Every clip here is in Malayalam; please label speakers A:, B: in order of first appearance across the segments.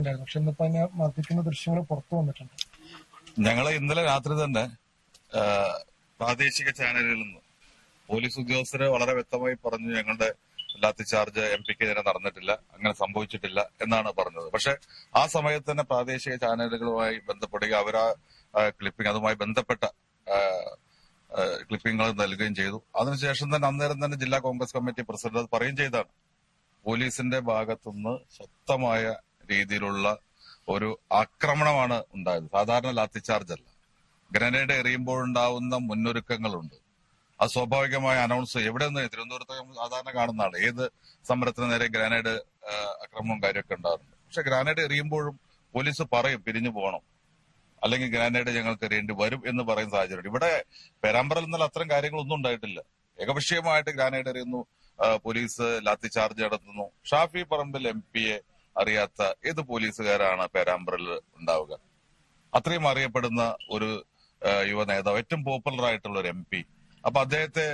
A: പക്ഷെ ഇന്നിപ്പോ അതിനെ മർദ്ദിക്കുന്ന ദൃശ്യങ്ങൾ പുറത്തു വന്നിട്ടുണ്ട്.
B: ഞങ്ങൾ ഇന്നലെ രാത്രി തന്നെ പ്രാദേശിക ചാനലിൽ നിന്ന് പോലീസ് ഉദ്യോഗസ്ഥരെ വളരെ വ്യക്തമായി പറഞ്ഞു ഞങ്ങളുടെ ലാത്തി ചാർജ് എം പിക്ക് നേരെ നടന്നിട്ടില്ല അങ്ങനെ സംഭവിച്ചിട്ടില്ല എന്നാണ് പറഞ്ഞത്. പക്ഷെ ആ സമയത്ത് തന്നെ പ്രാദേശിക ചാനലുകളുമായി ബന്ധപ്പെടുകയും അവർ ആ ക്ലിപ്പിംഗ് അതുമായി ബന്ധപ്പെട്ട ക്ലിപ്പിംഗുകൾ നൽകുകയും ചെയ്തു. അതിനുശേഷം തന്നെ അന്നേരം തന്നെ ജില്ലാ കോൺഗ്രസ് കമ്മിറ്റി പ്രസിഡന്റ് അത് പറയുകയും ചെയ്താണ്. പോലീസിന്റെ ഭാഗത്തുനിന്ന് ശക്തമായ രീതിയിലുള്ള ഒരു ആക്രമണമാണ് ഉണ്ടായത്. സാധാരണ ലാത്തി ചാർജ് അല്ല ഗ്രനേഡ് എറിയുമ്പോഴുണ്ടാവുന്ന മുന്നൊരുക്കങ്ങളുണ്ട്. അത് സ്വാഭാവികമായ അനൗൺസ് എവിടെ നിന്ന് തിരുവനന്തപുരത്ത് സാധാരണ കാണുന്നതാണ്. ഏത് സമരത്തിന് നേരെ ഗ്രാനേഡ് അക്രമവും കാര്യമൊക്കെ ഉണ്ടാകുന്നുണ്ട് പക്ഷെ ഗ്രാനേഡ് എറിയുമ്പോഴും പോലീസ് പറയും പിരിഞ്ഞു പോകണം. അല്ലെങ്കിൽ ഗ്രാനേഡ് ഞങ്ങൾക്ക് എറിയേണ്ടി വരും എന്ന് പറയുന്ന സാഹചര്യം ഇവിടെ പെരാമ്പറയിൽ നിന്നാൽ അത്തരം കാര്യങ്ങളൊന്നും ഉണ്ടായിട്ടില്ല. ഏകപക്ഷീയമായിട്ട് ഗ്രാനേഡ് എറിയുന്നു. പോലീസ് ലാത്തി ചാർജ് നടത്തുന്നു. ഷാഫി പറമ്പിൽ എം പിയെ അറിയാത്ത ഏത് പോലീസുകാരാണ് പേരാമ്പ്രയിൽ ഉണ്ടാവുക? അത്രയും അറിയപ്പെടുന്ന ഒരു യുവ നേതാവ് ഏറ്റവും പോപ്പുലർ ആയിട്ടുള്ള ഒരു എം പി അപ്പൊ അദ്ദേഹത്തെ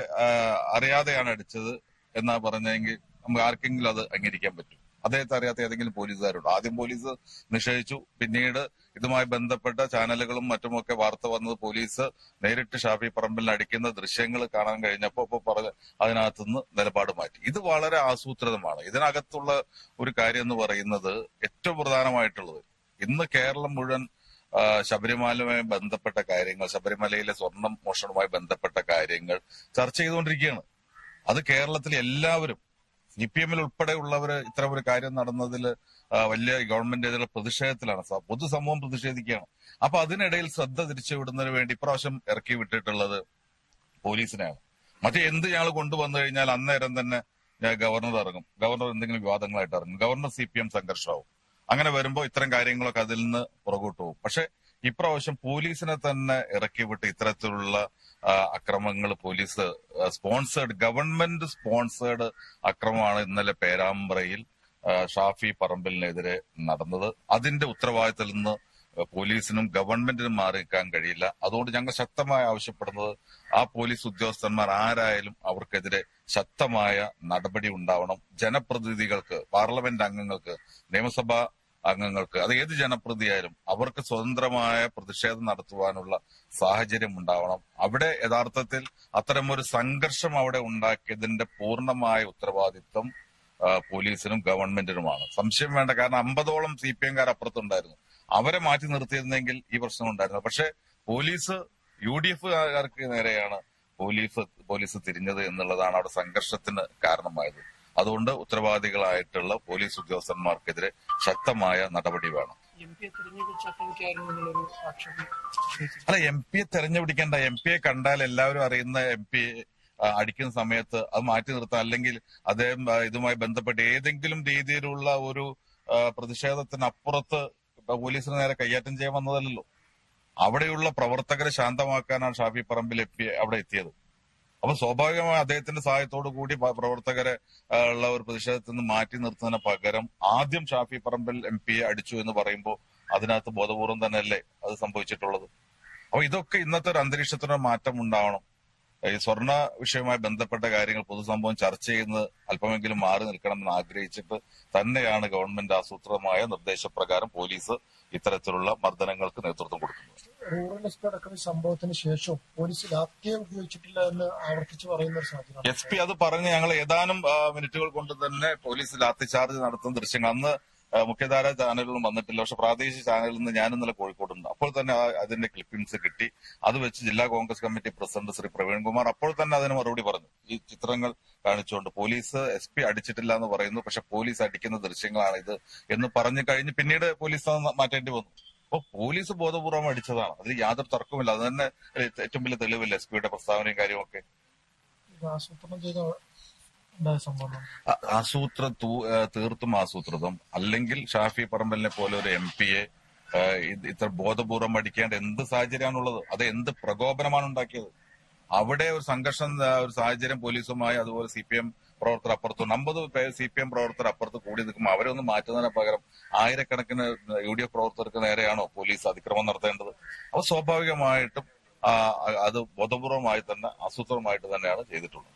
B: അറിയാതെയാണ് അടിച്ചത് എന്നാ പറഞ്ഞെങ്കിൽ നമുക്ക് ആർക്കെങ്കിലും അത് അംഗീകരിക്കാൻ പറ്റും. അദ്ദേഹത്തെ അറിയാത്ത ഏതെങ്കിലും പോലീസുകാരുണ്ടോ? ആദ്യം പോലീസ് നിഷേധിച്ചു. പിന്നീട് ഇതുമായി ബന്ധപ്പെട്ട ചാനലുകളും മറ്റുമൊക്കെ വാർത്ത വന്നത് പോലീസ് നേരിട്ട് ഷാഫി പറമ്പിലിന് അടിക്കുന്ന ദൃശ്യങ്ങൾ കാണാൻ കഴിഞ്ഞപ്പോ അപ്പൊ പറഞ്ഞ അതിനകത്തുനിന്ന് നിലപാട് മാറ്റി. ഇത് വളരെ ആസൂത്രിതമാണ്. ഇതിനകത്തുള്ള ഒരു കാര്യം എന്ന് പറയുന്നത് ഏറ്റവും പ്രധാനമായിട്ടുള്ളത് ഇന്ന് കേരളം മുഴുവൻ ശബരിമലയുമായി ബന്ധപ്പെട്ട കാര്യങ്ങൾ ശബരിമലയിലെ സ്വർണം മോഷണവുമായി ബന്ധപ്പെട്ട കാര്യങ്ങൾ ചർച്ച ചെയ്തുകൊണ്ടിരിക്കുകയാണ്. അത് കേരളത്തിലെ എല്ലാവരും സി പി എമ്മിൽ ഉൾപ്പെടെയുള്ളവർ ഇത്തരം ഒരു കാര്യം നടന്നതിൽ വലിയ ഗവൺമെന്റ് എതിരെ പ്രതിഷേധത്തിലാണ്. പൊതുസമൂഹം പ്രതിഷേധിക്കുകയാണ്. അപ്പൊ അതിനിടയിൽ ശ്രദ്ധ തിരിച്ചുവിടുന്നതിന് വേണ്ടി ഇപ്രാവശ്യം ഇറക്കി വിട്ടിട്ടുള്ളത് പോലീസിനെയാണ്. മറ്റേ എന്ത് ഞങ്ങൾ കൊണ്ടുവന്നു കഴിഞ്ഞാൽ അന്നേരം തന്നെ ഗവർണർ ഇറങ്ങും. ഗവർണർ എന്തെങ്കിലും വിവാദങ്ങളായിട്ട് ഇറങ്ങും. ഗവർണർ സി പി എം സംഘർഷമാവും. അങ്ങനെ വരുമ്പോൾ ഇത്തരം കാര്യങ്ങളൊക്കെ അതിൽ നിന്ന് പുറകോട്ട് പോകും. പക്ഷെ ഇപ്രാവശ്യം പോലീസിനെ തന്നെ ഇറക്കി വിട്ട് ഇത്തരത്തിലുള്ള അക്രമങ്ങൾ പോലീസ് സ്പോൺസേഡ് ഗവൺമെന്റ് സ്പോൺസേഡ് അക്രമമാണ് ഇന്നലെ പേരാമ്പ്രയിൽ ഷാഫി പറമ്പലിനെതിരെ നടന്നത്. അതിന്റെ ഉത്തരവാദിത്തത്തിൽ നിന്ന് പോലീസിനും ഗവൺമെന്റിനും മാറി നിൽക്കാൻ കഴിയില്ല. അതുകൊണ്ട് ഞങ്ങൾ ശക്തമായി ആവശ്യപ്പെടുന്നത് ആ പോലീസ് ഉദ്യോഗസ്ഥന്മാർ ആരായാലും അവർക്കെതിരെ ശക്തമായ നടപടി ഉണ്ടാവണം. ജനപ്രതിനിധികൾക്ക് പാർലമെന്റ് അംഗങ്ങൾക്ക് നിയമസഭാ അംഗങ്ങൾക്ക് അത് ഏത് ജനപ്രതിയായാലും അവർക്ക് സ്വതന്ത്രമായ പ്രതിഷേധം നടത്തുവാനുള്ള സാഹചര്യം ഉണ്ടാവണം. അവിടെ യഥാർത്ഥത്തിൽ അത്തരമൊരു സംഘർഷം അവിടെ ഉണ്ടാക്കിയതിന്റെ പൂർണമായ ഉത്തരവാദിത്വം പോലീസിനും ഗവൺമെന്റിനുമാണ്. സംശയം വേണ്ട കാരണം അമ്പതോളം സി പി എംകാർ അപ്പുറത്തുണ്ടായിരുന്നു. അവരെ മാറ്റി നിർത്തിയിരുന്നെങ്കിൽ ഈ പ്രശ്നം ഉണ്ടായിരുന്നു. പക്ഷെ പോലീസ് യു ഡി എഫുകാർക്ക് നേരെയാണ് പോലീസ് പോലീസ് തിരിഞ്ഞത് എന്നുള്ളതാണ് അവിടെ സംഘർഷത്തിന് കാരണമായത്. അതുകൊണ്ട് ഉത്തരവാദികളായിട്ടുള്ള പോലീസ് ഉദ്യോഗസ്ഥന്മാർക്കെതിരെ ശക്തമായ നടപടി വേണം. അല്ല എം പിയെ തെരഞ്ഞുപിടിക്കേണ്ട എം പിയെ കണ്ടാൽ എല്ലാവരും അറിയുന്ന എം പി അടിക്കുന്ന സമയത്ത് അത് മാറ്റി നിർത്താം അല്ലെങ്കിൽ അദ്ദേഹം ഇതുമായി ബന്ധപ്പെട്ട് ഏതെങ്കിലും രീതിയിലുള്ള ഒരു പ്രതിഷേധത്തിനപ്പുറത്ത് പോലീസിന് നേരെ കൈയാറ്റം ചെയ്യാൻ വന്നതല്ലല്ലോ. അവിടെയുള്ള പ്രവർത്തകരെ ശാന്തമാക്കാനാണ് ഷാഫി പറമ്പിൽ എം അവിടെ എത്തിയത്. അപ്പൊ സ്വാഭാവികമായി അദ്ദേഹത്തിന്റെ സഹായത്തോടു കൂടി പ്രവർത്തകരെ ഉള്ള ഒരു പ്രതിഷേധത്തിൽ നിന്ന് മാറ്റി നിർത്തുന്നതിന് പകരം ആദ്യം ഷാഫി പറമ്പിൽ എം പിയെ അടിച്ചു എന്ന് പറയുമ്പോൾ അതിനകത്ത് ബോധപൂർവം തന്നെയല്ലേ അത് സംഭവിച്ചിട്ടുള്ളത്. അപ്പൊ ഇതൊക്കെ ഇന്നത്തെ ഒരു അന്തരീക്ഷത്തിനൊരു മാറ്റം ഉണ്ടാവണം. ഈ സ്വർണ വിഷയവുമായി ബന്ധപ്പെട്ട കാര്യങ്ങൾ പൊതുസംഭവം ചർച്ച ചെയ്യുന്നത് അല്പമെങ്കിലും മാറി നിൽക്കണമെന്ന് ആഗ്രഹിച്ചിട്ട് തന്നെയാണ് ഗവൺമെന്റ് ആസൂത്രിതമായ നിർദ്ദേശപ്രകാരം പോലീസ് ഇത്തരത്തിലുള്ള മർദ്ദനങ്ങൾക്ക് നേതൃത്വം കൊടുക്കുന്നത്.
A: റൂറൽ അടക്കുന്ന സംഭവത്തിന് ശേഷം പോലീസ് ലാത്തിയെ ഉപയോഗിച്ചിട്ടില്ല എന്ന് ആവർത്തിച്ച് പറയുന്ന ഒരു സാഹചര്യം
B: എസ് പി അത് പറഞ്ഞ് ഞങ്ങൾ ഏതാനും മിനിറ്റുകൾ കൊണ്ട് തന്നെ പോലീസ് ലാത്തി ചാർജ് നടത്തുന്ന ദൃശ്യങ്ങൾ അന്ന് മുഖ്യധാര ചാനലുകളും വന്നിട്ടില്ല. പക്ഷെ പ്രാദേശിക ചാനലിൽ നിന്ന് ഞാൻ ഇന്നലെ കോഴിക്കോടുണ്ട്. അപ്പോൾ തന്നെ അതിന്റെ ക്ലിപ്പിംഗ്സ് കിട്ടി. അത് വെച്ച് ജില്ലാ കോൺഗ്രസ് കമ്മിറ്റി പ്രസിഡന്റ് ശ്രീ പ്രവീൺകുമാർ അപ്പോൾ തന്നെ അതിന് മറുപടി പറഞ്ഞു. ഈ ചിത്രങ്ങൾ കാണിച്ചുകൊണ്ട് പോലീസ് എസ് പി അടിച്ചിട്ടില്ല എന്ന് പറയുന്നു. പക്ഷെ പോലീസ് അടിക്കുന്ന ദൃശ്യങ്ങളാണ് ഇത് എന്ന് പറഞ്ഞു കഴിഞ്ഞ് പിന്നീട് പോലീസ് മാറ്റേണ്ടി വന്നു. അപ്പൊ പോലീസ് ബോധപൂർവം അടിച്ചതാണ്. അതിൽ യാതൊരു തർക്കമില്ല അത് തന്നെ ഏറ്റവും വലിയ തെളിവല്ലേ എസ് പിയുടെ പ്രസ്താവനയും കാര്യമൊക്കെ
A: ആസൂത്രണം ചെയ്ത
B: ആസൂത്ര തീർത്തും ആസൂത്രിതം. അല്ലെങ്കിൽ ഷാഫി പറമ്പലിനെ പോലെ ഒരു എം പിയെ ഇത്ര ബോധപൂർവം അടിക്കേണ്ട എന്ത് സാഹചര്യമാണുള്ളത്? അത് എന്ത് പ്രകോപനമാണ് ഉണ്ടാക്കിയത് അവിടെ ഒരു സംഘർഷം ഒരു സാഹചര്യം പോലീസുമായി അതുപോലെ സി പി എം പ്രവർത്തകർ അപ്പുറത്തുണ്ട് അമ്പത് പേര് സി പി എം പ്രവർത്തകർ അപ്പുറത്ത് കൂടി നിൽക്കുമ്പോൾ അവരെ ഒന്ന് മാറ്റുന്നതിന് പകരം ആയിരക്കണക്കിന് യു ഡി എഫ് പ്രവർത്തകർക്ക് നേരെയാണോ പോലീസ് അതിക്രമം നടത്തേണ്ടത്? അപ്പൊ സ്വാഭാവികമായിട്ടും അത് ബോധപൂർവമായി തന്നെ ആസൂത്രണമായിട്ട് തന്നെയാണ് ചെയ്തിട്ടുള്ളത്.